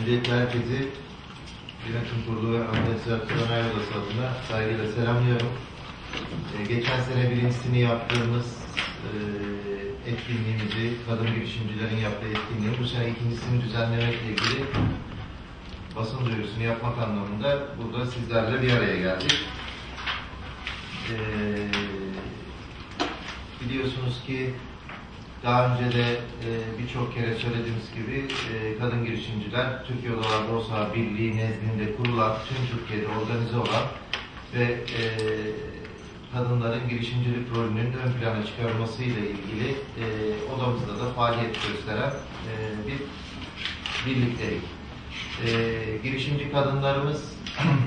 Öncelikle herkesi Yönetim Kurulu ve Administrasyon Aile Odası adına saygıyla selamlıyorum. Ee, geçen sene birincisini yaptığımız e, etkinliğimizi, kadın girişimcilerin yaptığı etkinliği bu sene ikincisini düzenlemekle ilgili basın duyurusunu yapmak anlamında burada sizlerle bir araya geldik. Ee, biliyorsunuz ki daha önce de e, birçok kere söylediğimiz gibi e, kadın girişimciler Türkiye Odalar Borsa Birliği nezdinde kurulan, tüm Türkiye'de organize olan ve e, kadınların girişimcilik rolünün ön plana çıkarılması ile ilgili e, odamızda da faaliyet gösteren e, bir birliktelik. E, girişimci kadınlarımız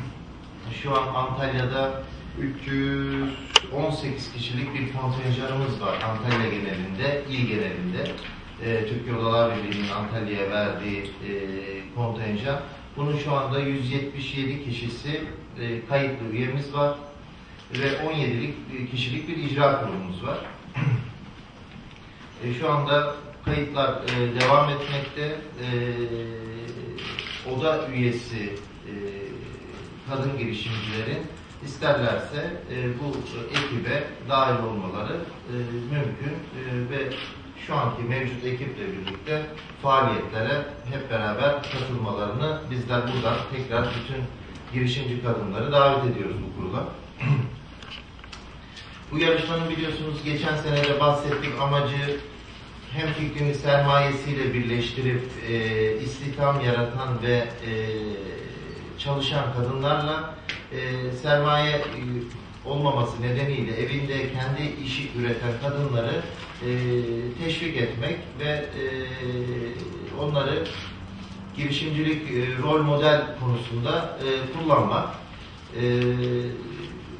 şu an Antalya'da 318 kişilik bir kontenjanımız var Antalya genelinde, il genelinde. E, Türkiye Odalar Birliği'nin Antalya'ya verdiği e, kontenjan. Bunun şu anda 177 kişisi e, kayıtlı üyemiz var ve 17'lik kişilik bir icra kurumumuz var. E, şu anda kayıtlar e, devam etmekte. E, oda üyesi e, kadın girişimcilerin isterlerse e, bu ekibe dahil olmaları e, mümkün e, ve şu anki mevcut ekiple birlikte faaliyetlere hep beraber katılmalarını bizler buradan tekrar bütün girişimci kadınları davet ediyoruz bu kurula. bu yarışmanın biliyorsunuz geçen sene de bahsettik amacı hem fikrini sermayesiyle birleştirip e, istihdam yaratan ve e, çalışan kadınlarla e, sermaye e, olmaması nedeniyle evinde kendi işi üreten kadınları e, teşvik etmek ve e, onları girişimcilik e, rol model konusunda e, kullanmak. E,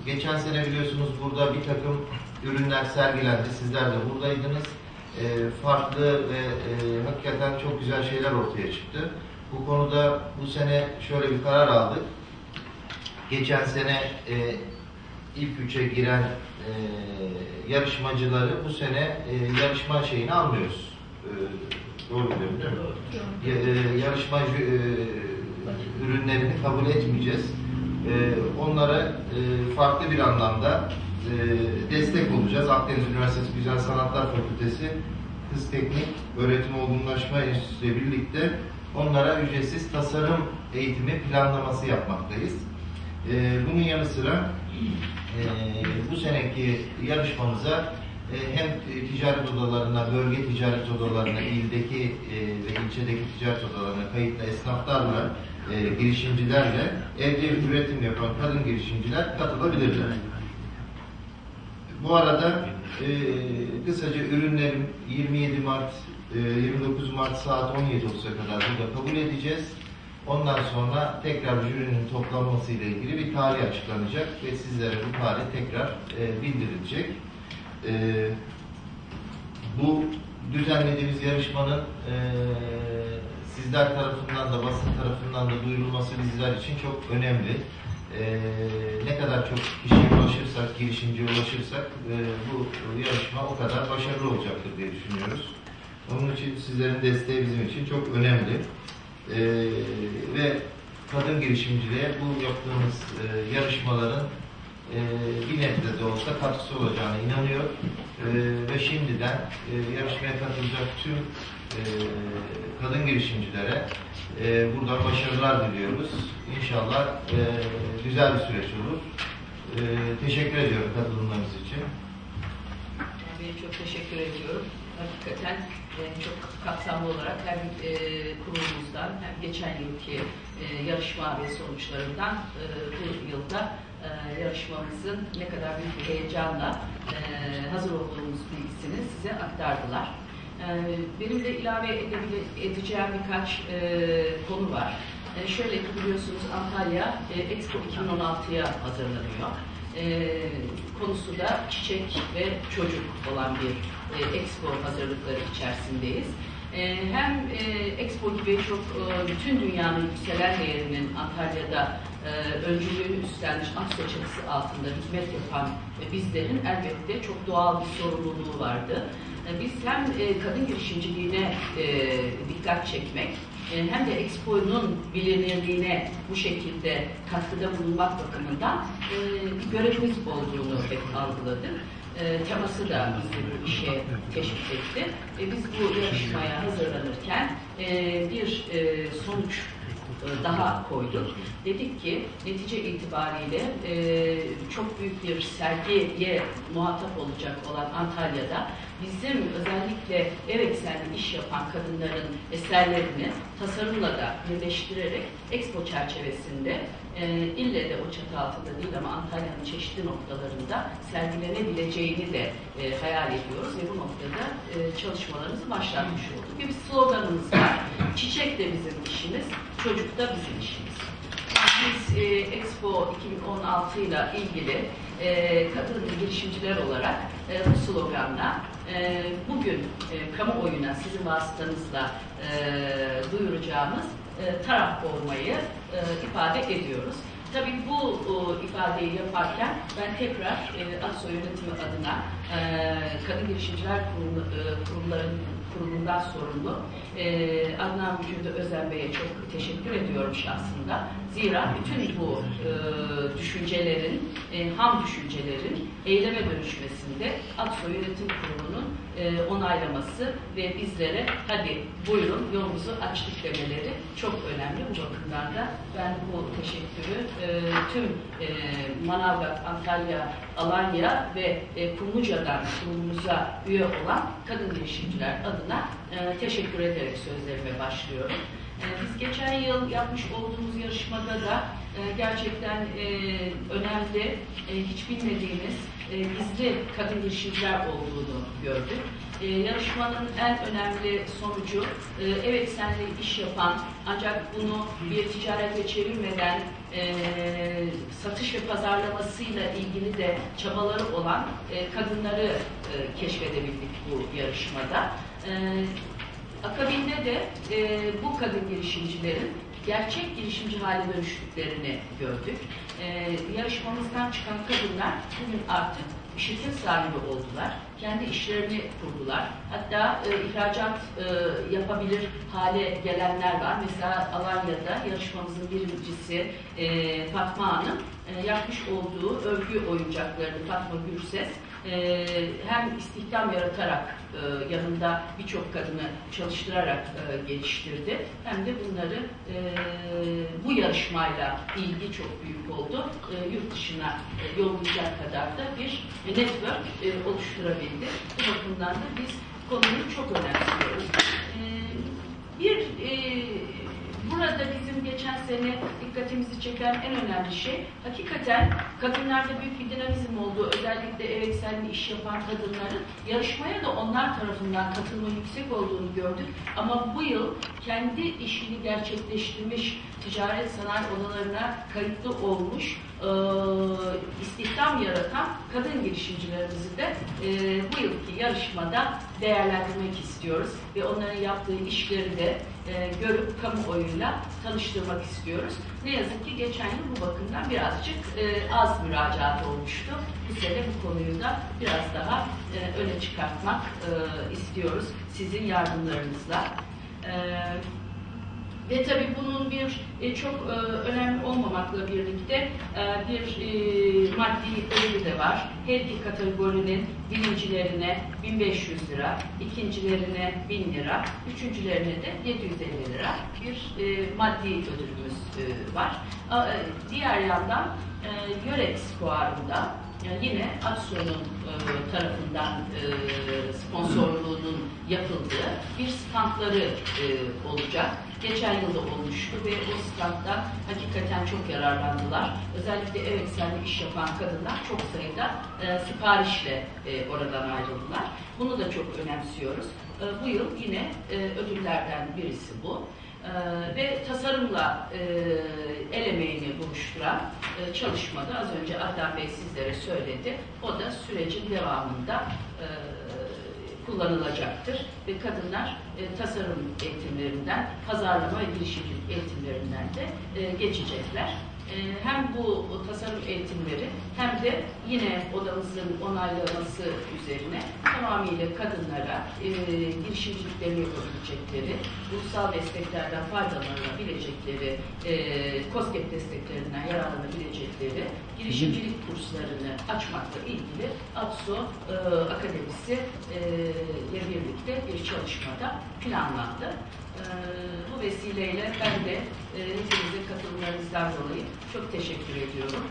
geçen sene biliyorsunuz burada bir takım ürünler sergilendi. Sizler de buradaydınız. E, farklı ve e, hakikaten çok güzel şeyler ortaya çıktı. Bu konuda bu sene şöyle bir karar aldık. Geçen sene e, ilk üçe giren e, yarışmacıları bu sene e, yarışma şeyini almıyoruz. E, doğru biliyorum değil mi? Ya, e, yarışma e, ürünlerini kabul etmeyeceğiz. E, onlara e, farklı bir anlamda e, destek olacağız. Akdeniz Üniversitesi Güzel Sanatlar Fakültesi Kız Teknik Öğretim Olgunlaşma Enstitüsü ile birlikte onlara ücretsiz tasarım eğitimi planlaması yapmaktayız. Ee, bunun yanı sıra e, bu seneki yarışmamıza e, hem ticaret odalarına, bölge ticaret odalarına, ildeki e, ve ilçedeki ticaret odalarına kayıtlı esnaflarla, e, girişimcilerle evde üretim yapan kadın girişimciler katılabilirler. Bu arada e, kısaca ürünlerim 27 Mart, e, 29 Mart saat 17.30'a kadar burada kabul edeceğiz. Ondan sonra tekrar jürinin toplanması ile ilgili bir tarih açıklanacak ve sizlere bu tarih tekrar e, bildirilecek. E, bu düzenlediğimiz yarışmanın e, sizler tarafından da basın tarafından da duyurulması bizler için çok önemli. E, ne kadar çok kişiye ulaşırsak, girişimciye ulaşırsak e, bu yarışma o kadar başarılı olacaktır diye düşünüyoruz. Onun için sizlerin desteği bizim için çok önemli. Ee, ve kadın girişimciliğe bu yaptığımız e, yarışmaların e, bir nebze de olsa katkısı olacağına inanıyor. E, ve şimdiden e, yarışmaya katılacak tüm e, kadın girişimcilere e, buradan başarılar diliyoruz. İnşallah e, güzel bir süreç olur. E, teşekkür ediyorum katılımlarınız için. Ben çok teşekkür ediyorum. Hakikaten e, çok kapsamlı olarak hem e, kurumumuzdan hem geçen yılki e, yarışma ve sonuçlarından e, bu yılda e, yarışmamızın ne kadar büyük bir heyecanla e, hazır olduğumuz bilgisini size aktardılar. E, benim de ilave edeceğim birkaç e, konu var. E, şöyle ki biliyorsunuz Antalya e, Expo 2016'ya hazırlanıyor. E, konusu da çiçek ve çocuk olan bir e, Expo hazırlıkları içerisindeyiz. E, hem e, Expo gibi çok bütün dünyanın yükselen değerinin Antalya'da e, öncülüğünü üstlenmiş Aksa çatısı altında hizmet yapan bizlerin elbette çok doğal bir sorumluluğu vardı. Biz hem kadın girişimciliğine dikkat çekmek hem de Expo'nun bilinirliğine bu şekilde katkıda bulunmak bakımından bir görevimiz olduğunu algıladık. E, teması da bizi işe teşvik etti. E, biz bu yarışmaya hazırlanırken e, bir e, sonuç daha koyduk. Dedik ki netice itibariyle e, çok büyük bir sergiye muhatap olacak olan Antalya'da bizim özellikle ev eksenli iş yapan kadınların eserlerini tasarımla da birleştirerek Expo çerçevesinde e, ille de o çatı altında değil ama Antalya'nın çeşitli noktalarında sergilenebileceğini de e, hayal ediyoruz ve bu noktada e, çalışmalarımızı başlatmış olduk. Ve bir sloganımız var. Çiçek de bizim işimiz, çocuk da bizim işimiz. Biz e, Expo 2016 ile ilgili e, kadın girişimciler olarak e, bu sloganla e, bugün e, kamuoyuna sizin vasıtanızla e, duyuracağımız e, taraf olmayı e, ifade ediyoruz. Tabii bu o, ifadeyi yaparken ben tekrar e, ASO yönetimi adına e, Kadın Girişimciler Kurumu, e, Kurumların Kurulu'ndan sorumlu e, Adnan Vücudu Özen Bey'e çok teşekkür ediyorum şahsında. Zira bütün bu e, düşüncelerin, e, ham düşüncelerin eyleme dönüşmesinde ATSO Yönetim Kurulu'nun e, onaylaması ve bizlere hadi buyurun yolumuzu açtık demeleri çok önemli. Bu bakımdan da ben bu teşekkürü e, tüm e, Manavgat, Antalya, Alanya ve e, Kumluca'dan kurumumuza üye olan kadın girişimciler adına e, teşekkür ederek sözlerime başlıyorum. E, biz geçen yıl yapmış olduğumuz yarışmada da e, gerçekten e, önemli, e, hiç bilmediğimiz e, gizli kadın girişimciler olduğunu gördük. E, yarışmanın en önemli sonucu e, ev eksenli iş yapan ancak bunu bir ticarete çevirmeden e, satış ve pazarlamasıyla ilgili de çabaları olan e, kadınları e, keşfedebildik bu yarışmada. E, akabinde de e, bu kadın girişimcilerin gerçek girişimci hale dönüştüklerini gördük. E, yarışmamızdan çıkan kadınlar bugün artık şirket sahibi oldular. Kendi işlerini kurdular. Hatta e, ihracat e, yapabilir hale gelenler var. Mesela Alanya'da yarışmamızın birincisi e, Fatma Hanım e, yapmış olduğu örgü oyuncaklarını Fatma Gürses e, hem istihdam yaratarak e, yanında birçok kadını çalıştırarak e, geliştirdi. Hem de bunları e, bu yarışmayla ilgi çok büyük oldu. Yurt dışına e, yollayacak kadar da bir network oluşturabildi. Bu bakımdan da biz konuyu çok önemsiyoruz. Bir burada bizim geçen sene dikkatimizi çeken en önemli şey hakikaten kadınlarda büyük bir dinamizm olduğu özellikle ev iş yapan kadınların yarışmaya da onlar tarafından katılma yüksek olduğunu gördük. Ama bu yıl kendi işini gerçekleştirmiş ticaret sanayi odalarına kayıtlı olmuş e, istihdam yaratan kadın girişimcilerimizi de e, bu yılki yarışmada değerlendirmek istiyoruz ve onların yaptığı işleri de e, görüp kamuoyuyla tanıştırmak istiyoruz. Ne yazık ki geçen yıl bu bakımdan birazcık e, az müracaat olmuştu. Bu sene bu konuyu da biraz daha e, öne çıkartmak e, istiyoruz sizin yardımlarınızla. E, ve tabii bunun bir e, çok e, önemli olmamakla birlikte e, bir e, maddi ödülü de var. Her iki kategorinin birincilerine 1500 lira, ikincilerine 1000 lira, üçüncülerine de 750 lira bir e, maddi ödülümüz e, var. A, e, diğer yandan e, Yörex fuarında yani yine Akso'nun e, tarafından e, sponsorluğunun yapıldığı bir standları e, olacak. Geçen yılda olmuştu ve o standdan hakikaten çok yararlandılar. Özellikle ev eksenli iş yapan kadınlar çok sayıda e, siparişle e, oradan ayrıldılar. Bunu da çok önemsiyoruz. E, bu yıl yine e, ödüllerden birisi bu. Ee, ve tasarımla e, el emeğini buluşturan e, çalışmada az önce Adnan Bey sizlere söyledi. O da sürecin devamında e, kullanılacaktır ve kadınlar e, tasarım eğitimlerinden, pazarlama ve girişimcilik eğitimlerinden de e, geçecekler. E, hem bu tasarım eğitimleri hem de yine odamızın onaylaması üzerine tamamıyla kadınlara e, yapabilecekleri, ulusal desteklerden faydalanabilecekleri, e, COSGAP desteklerinden yararlanabilecekleri girişimcilik kurslarını açmakla ilgili APSO e, Akademisi ile birlikte bir çalışmada planlandı. E, bu vesileyle ben de e, hepinize katılımlarınızdan dolayı çok teşekkür ediyorum.